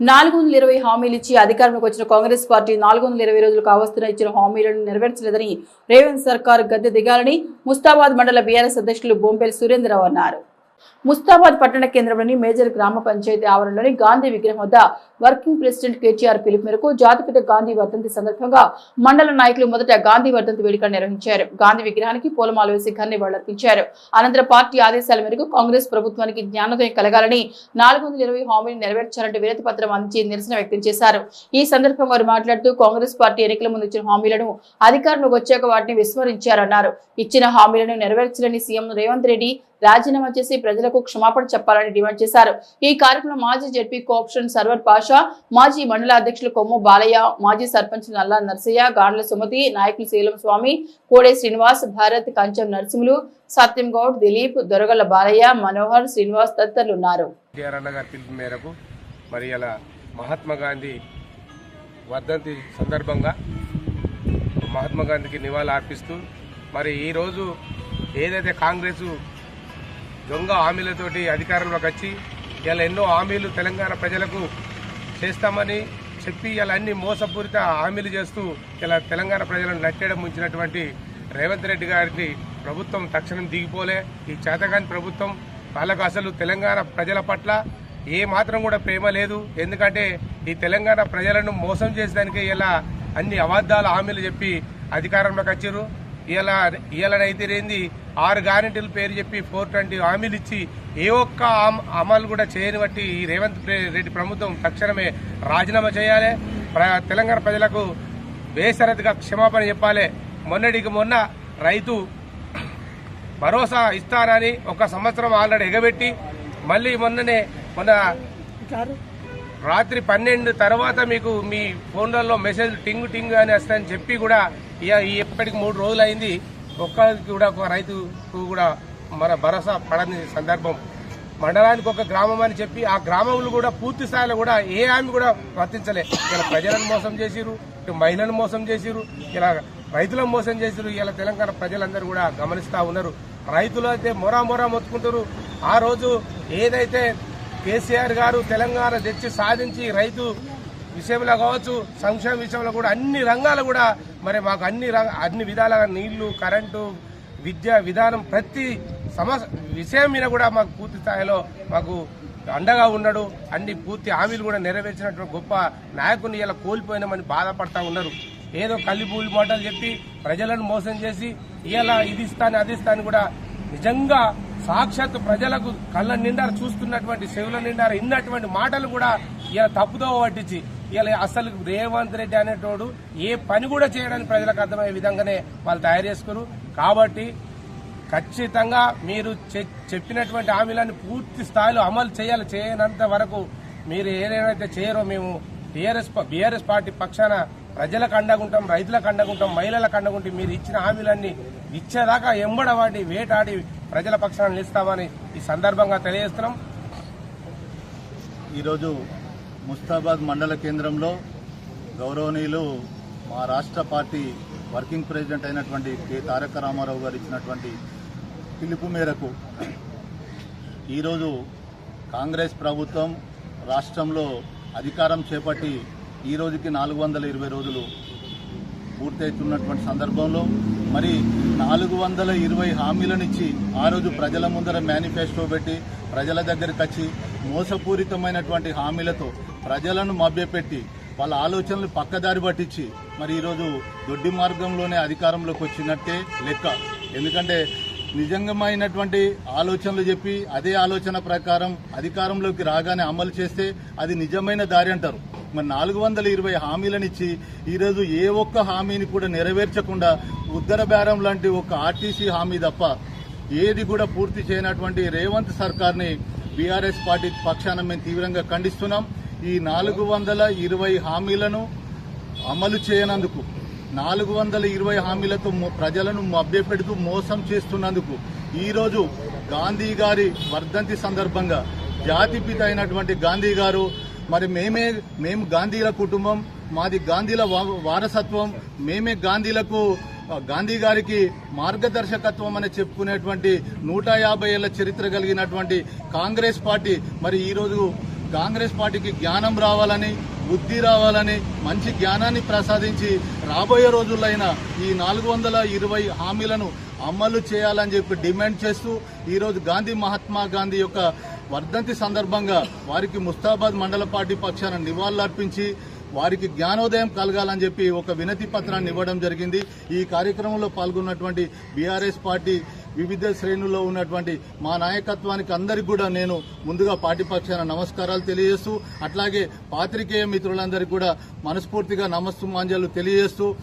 నాలుగు వందల ఇరవై హామీలు ఇచ్చి అధికారంలోకి వచ్చిన కాంగ్రెస్ పార్టీ నాలుగు వందల ఇరవై రోజులు కావస్తున్న ఇచ్చిన హామీలను నెరవేర్చలేదని రేవంత్ సర్కార్ గద్దె దిగాలని ముస్తాబాద్ మండల బీఆర్ఎస్ అధ్యక్షులు బొంపేలి సురేంద్రరావు అన్నారు. ముస్తాబాద్ పట్టణ కేంద్రంలోని మేజర్ గ్రామ పంచాయతీ ఆవరణలోని గాంధీ విగ్రహం వద్ద వర్కింగ్ ప్రెసిడెంట్ కేటీఆర్ పిలుపు మేరకు జాతిపిత గాంధీ వర్ధంతి సందర్భంగా మండల నాయకులు మొదట గాంధీ వర్ధంతి వేడుక నిర్వహించారు. గాంధీ విగ్రహానికి పూలమాల వేసి ఘన నివాళులర్పించారు అనంతరం పార్టీ ఆదేశాల మేరకు కాంగ్రెస్ ప్రభుత్వానికి జ్ఞానోదయం కలగాలని నాలుగు వందల ఇరవై హామీని నెరవేర్చాలంటూ వినతి పత్రం అందించి నిరసన వ్యక్తం చేశారు. ఈ సందర్భంగా వారు మాట్లాడుతూ కాంగ్రెస్ పార్టీ ఎన్నికల ముందు ఇచ్చిన హామీలను అధికారంలోకి వచ్చాక వాటిని విస్మరించారన్నారు. ఇచ్చిన హామీలను నెరవేర్చలేని సీఎం రేవంత్ రెడ్డి రాజీనామా చేసి ప్రజలకు క్షమాపణ చెప్పాలని డిమాండ్ చేశారు. ఈ కార్యక్రమంలో మాజీ జడ్పీ కోఆప్షన్ సర్వర్ పాషా మాజీ మండల అధ్యక్షులు కొమ్ము బాలయ్య మాజీ సర్పంచ్ నల్లా నర్సయ్య గాండ్ల సుమతి నాయకులు శీలం స్వామి కోడే శ్రీనివాస్ భారత్ కంచం నరసింహులు సత్యం గౌడ్ దిలీప్ దొరగల బాలయ్య మనోహర్ శ్రీనివాస్ తదితరులు ఉన్నారు. మేరకు మరి మహాత్మా గాంధీ వర్ధంతి సందర్భంగా మహాత్మా గాంధీకి నివాళులు అర్పిస్తూ మరి ఈరోజు ఏదైతే కాంగ్రెస్ దొంగ హామీలతోటి అధికారంలోకి వచ్చి ఇలా ఎన్నో హామీలు తెలంగాణ ప్రజలకు చేస్తామని చెప్పి ఇలా అన్ని మోసపూరిత హామీలు చేస్తూ ఇలా తెలంగాణ ప్రజలను నట్టేయడం ఉంచినటువంటి రేవంత్ రెడ్డి గారికి ప్రభుత్వం తక్షణం దిగిపోలే. ఈ చేతగాని ప్రభుత్వం వాళ్ళకు అసలు తెలంగాణ ప్రజల పట్ల ఏ మాత్రం కూడా ప్రేమ లేదు. ఎందుకంటే ఈ తెలంగాణ ప్రజలను మోసం చేసేదానికి ఇలా అన్ని అబద్ధాల హామీలు చెప్పి అధికారంలోకి వచ్చారు ఇలా ఇలానైతే ఏంది ఆరు గ్యారెంటీల పేరు చెప్పి ఫోర్ ట్వంటీ హామీలు ఇచ్చి ఏ ఒక్క అమ- అమలు కూడా చేయని బట్టి ఈ రేవంత్ రెడ్డి ప్రభుత్వం తక్షణమే రాజీనామా చేయాలి. తెలంగాణ ప్రజలకు బేసరతిగా క్షమాపణ చెప్పాలి. మొన్నటికి మొన్న రైతు భరోసా ఇస్తానని ఒక సంవత్సరం ఆల్రెడీ ఎగబెట్టి మళ్ళీ మొన్ననే మొన్న రాత్రి పన్నెండు తర్వాత మీకు మీ ఫోన్లలో మెసేజ్ టింగ్ టింగ్ అని వస్తాయని చెప్పి కూడా ఇక ఈ మూడు రోజులు అయింది ఒక్కరికి కూడా ఒక రైతుకు కూడా మన భరోసా పడని సందర్భం. మండలానికి ఒక గ్రామం అని చెప్పి ఆ గ్రామంలో కూడా పూర్తి స్థాయిలో కూడా ఏ హామీ కూడా వర్తించలే. ఇలా ప్రజలను మోసం చేసిరు ఇటు మహిళలను మోసం చేసిరు ఇలా రైతులను మోసం చేసిరు ఇలా తెలంగాణ ప్రజలందరూ కూడా గమనిస్తూ ఉన్నారు. రైతులు అయితే మొరా మొరా మొత్తుకుంటారు ఆ రోజు ఏదైతే కేసీఆర్ గారు తెలంగాణ తెచ్చి సాధించి రైతు విషయంలో కావచ్చు సంక్షేమ విషయంలో కూడా అన్ని రంగాలు కూడా మరి మాకు అన్ని అన్ని విధాలుగా నీళ్ళు కరెంటు విద్య విధానం ప్రతి సమస్య విషయం మీద కూడా మాకు పూర్తి స్థాయిలో మాకు అండగా ఉన్నాడు. అన్ని పూర్తి హామీలు కూడా నెరవేర్చినటువంటి గొప్ప నాయకుని ఇలా కోల్పోయినామని బాధపడతా ఉన్నారు. ఏదో కల్లిపూలి మాటలు చెప్పి ప్రజలను మోసం చేసి ఇలా ఇది ఇస్తాను అది ఇస్తాను కూడా నిజంగా సాక్షాత్ ప్రజలకు కళ్ళ నిండా చూస్తున్నటువంటి చెవుల నిండా ఇన్నటువంటి మాటలు కూడా ఇలా తప్పుదో పట్టించి ఇలా అసలు రేవంత్ రెడ్డి అనేటోడు ఏ పని కూడా చేయడానికి ప్రజలకు అర్థమయ్యే విధంగానే వాళ్ళు తయారు చేసుకున్నారు. కాబట్టి ఖచ్చితంగా మీరు చె- చెప్పినటువంటి హామీలను పూర్తి స్థాయిలో అమలు చేయాలి చేయనంత వరకు మీరు ఏదైతే చేయరో మేము టీఆర్ఎస్ బీఆర్ఎస్ పార్టీ పక్షాన ప్రజలకు అండగుంటాం రైతులకు అండగుంటాం మహిళలకు అండగుంటాం మీరు ఇచ్చిన హామీలన్నీ ఇచ్చేదాకా ఎంబడవాడి వేటాడి ప్రజల పక్షాన నిలుస్తామని ఈ సందర్భంగా తెలియజేస్తున్నాం. ఈరోజు ముస్తాబాద్ మండల కేంద్రంలో గౌరవనీయులు మా రాష్ట్ర పార్టీ వర్కింగ్ ప్రెసిడెంట్ అయినటువంటి కె తారక రామారావు గారు ఇచ్చినటువంటి పిలుపు మేరకు ఈరోజు కాంగ్రెస్ ప్రభుత్వం రాష్ట్రంలో అధికారం చేపట్టి ఈ రోజుకి నాలుగు వందల ఇరవై రోజులు పూర్తవుతున్నటువంటి సందర్భంలో మరి నాలుగు వందల ఇరవై హామీలనిచ్చి ఆ రోజు ప్రజల ముందర మేనిఫెస్టో పెట్టి ప్రజల దగ్గరికి వచ్చి మోసపూరితమైనటువంటి హామీలతో ప్రజలను మభ్యపెట్టి వాళ్ళ ఆలోచనలు పక్కదారి పట్టించి మరి ఈరోజు దొడ్డి మార్గంలోనే అధికారంలోకి వచ్చినట్టే లెక్క. ఎందుకంటే నిజంగమైనటువంటి ఆలోచనలు చెప్పి అదే ఆలోచన ప్రకారం అధికారంలోకి రాగానే అమలు చేస్తే అది నిజమైన దారి అంటారు. మరి నాలుగు వందల ఇరవై హామీలనిచ్చి ఈరోజు ఏ ఒక్క హామీని కూడా నెరవేర్చకుండా ఉద్దర బేరం లాంటి ఒక ఆర్టీసీ హామీ తప్ప ఏది కూడా పూర్తి చేయనటువంటి రేవంత్ సర్కార్ని బీఆర్ఎస్ పార్టీ పక్షాన మేము తీవ్రంగా ఖండిస్తున్నాం. ఈ నాలుగు వందల ఇరవై హామీలను అమలు చేయనందుకు నాలుగు వందల ఇరవై హామీలతో ప్రజలను మభ్యపెడుతూ మోసం చేస్తున్నందుకు ఈరోజు గాంధీ గారి వర్ధంతి సందర్భంగా జాతిపిత అయినటువంటి గాంధీ గారు మరి మేమే మేము గాంధీల కుటుంబం మాది గాంధీల వారసత్వం మేమే గాంధీలకు గాంధీ గారికి మార్గదర్శకత్వం అని చెప్పుకునేటువంటి నూట యాభై ఏళ్ళ చరిత్ర కలిగినటువంటి కాంగ్రెస్ పార్టీ మరి ఈరోజు కాంగ్రెస్ పార్టీకి జ్ఞానం రావాలని బుద్ధి రావాలని మంచి జ్ఞానాన్ని ప్రసాదించి రాబోయే రోజులైన ఈ నాలుగు వందల ఇరవై హామీలను అమలు చేయాలని చెప్పి డిమాండ్ చేస్తూ ఈరోజు గాంధీ మహాత్మా గాంధీ యొక్క వర్ధంతి సందర్భంగా వారికి ముస్తాబాద్ మండల పార్టీ పక్షాన నివాళులర్పించి వారికి జ్ఞానోదయం కలగాలని చెప్పి ఒక వినతి పత్రాన్ని ఇవ్వడం జరిగింది. ఈ కార్యక్రమంలో పాల్గొన్నటువంటి బీఆర్ఎస్ పార్టీ వివిధ శ్రేణుల్లో ఉన్నటువంటి మా నాయకత్వానికి అందరికి కూడా నేను ముందుగా పార్టీ నమస్కారాలు తెలియజేస్తూ అట్లాగే పాత్రికేయ మిత్రులందరికీ కూడా మనస్ఫూర్తిగా నమస్సుమాంజలు తెలియజేస్తూ